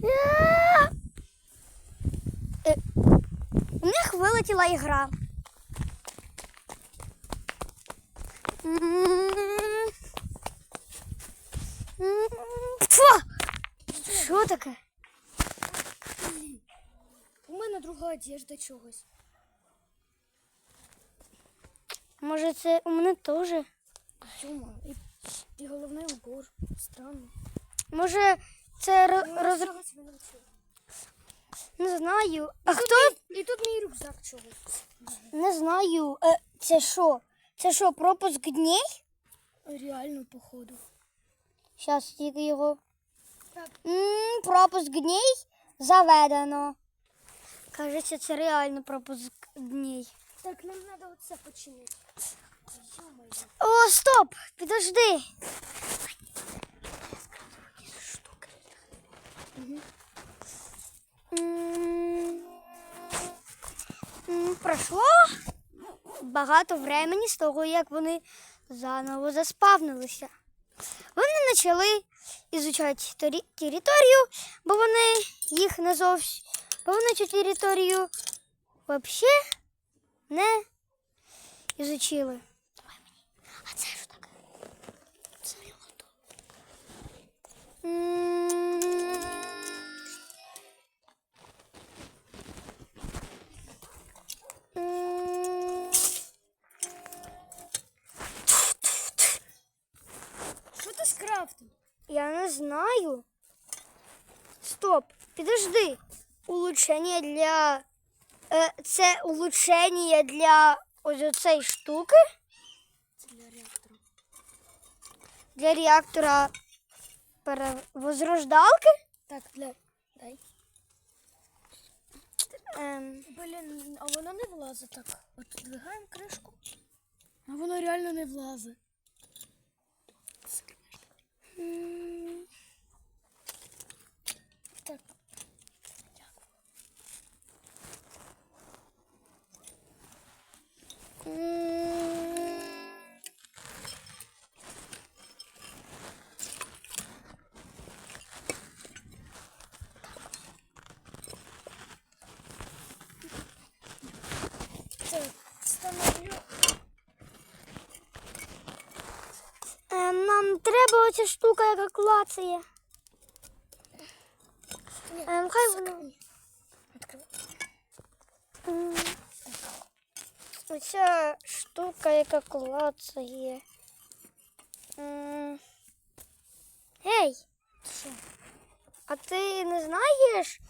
Нет! Е, У них вилетіла ігра. Що таке? У мене друга одежда чогось. Може це у мене теж? Тьома, і, і головний убор. Странно. Може це ро- роз... Не знаю. А хто? І тут мій рюкзак чогось. Не знаю. Е, Це що? Це що, пропуск дней? Реально, походу. Зараз тільки його. Так. М, пропуск дней заведено. Кажеться, це реально пропуск дней. Так, нам треба оце починити. О, стоп! Підожди. Пройшло багато времени з того, як вони заново заспавнилися. Вони почали ізучати територію, бо вони їх не зовсім, бо вони цю територію взагалі не ізучили. Скрафтив? Я не знаю. Стоп, підожди. Улучшення для. Е, це улучшення для ось цієї штуки. Це для реактора. Для реактора перевозрождалки. Так, для. Дай. Ем, Блін, а воно не влазить так. От двигаємо кришку. А воно реально не влазить. М, Так. м. Так, встановлю. Ем, нам треба оця штука, яка клацає. Ем, хай воно. Оця штука, яка клацає. Гей, а ти не знаєш,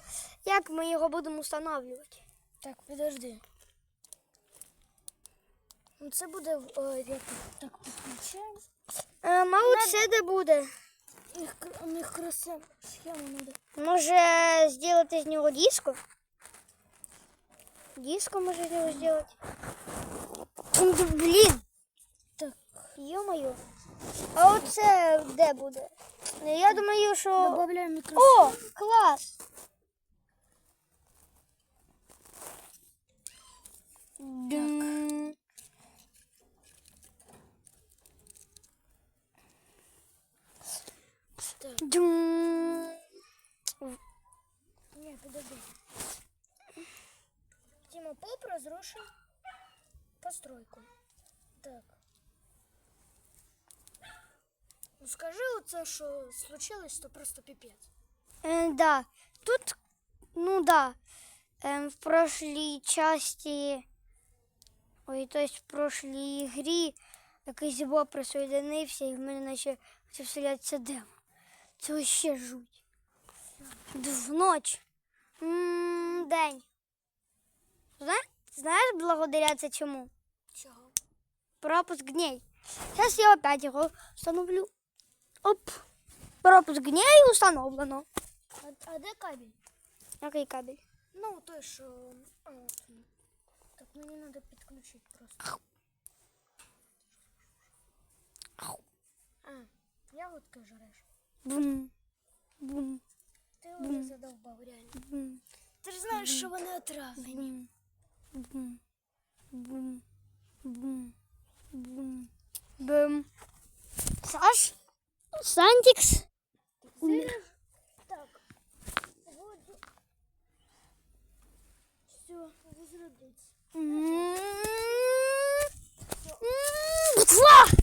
як ми його будемо встановлювати? Так, підожди. Ну, Це буде е, як так підключаємо. Е, мабуть, це де буде. У них, кр- красива схема надо. Може зробити з нього диско? Диско може з нього зробити. Блін, Так, ё-моё. А оце де буде? Я думаю, що... додаємо мікрофон. О, клас! Дум. Так. Дум. Ні, подожди. Тима, поп разрушил постройку. Так. Ну скажи оце, що случилось, то просто піпець. Е, да. Тут, ну да, ем, в прошлій часті, ой, то есть в прошлій грі якийсь боб присоединився і в мене наче це вселяється демон. Це вообще жуть. В ноч. М, День. Знаєш, знаєш, благодаря це чому? Чого? Пропуск дней. Сейчас я опять его установлю. Оп. Пропуск дней установлено. А, а де кабель? Який кабель? Ну, той, що. А, от він. Так мені треба підключити просто. А, ягодки жреш. Бум. Бум. Ти мене задолбал реально. Бум. знаешь, ж знаєш, що вони отравлені. Бум. Бум. Бум. Бум. Бум. Саш? Сантикс? Умер. Так. Вот. Все, возродить. Все.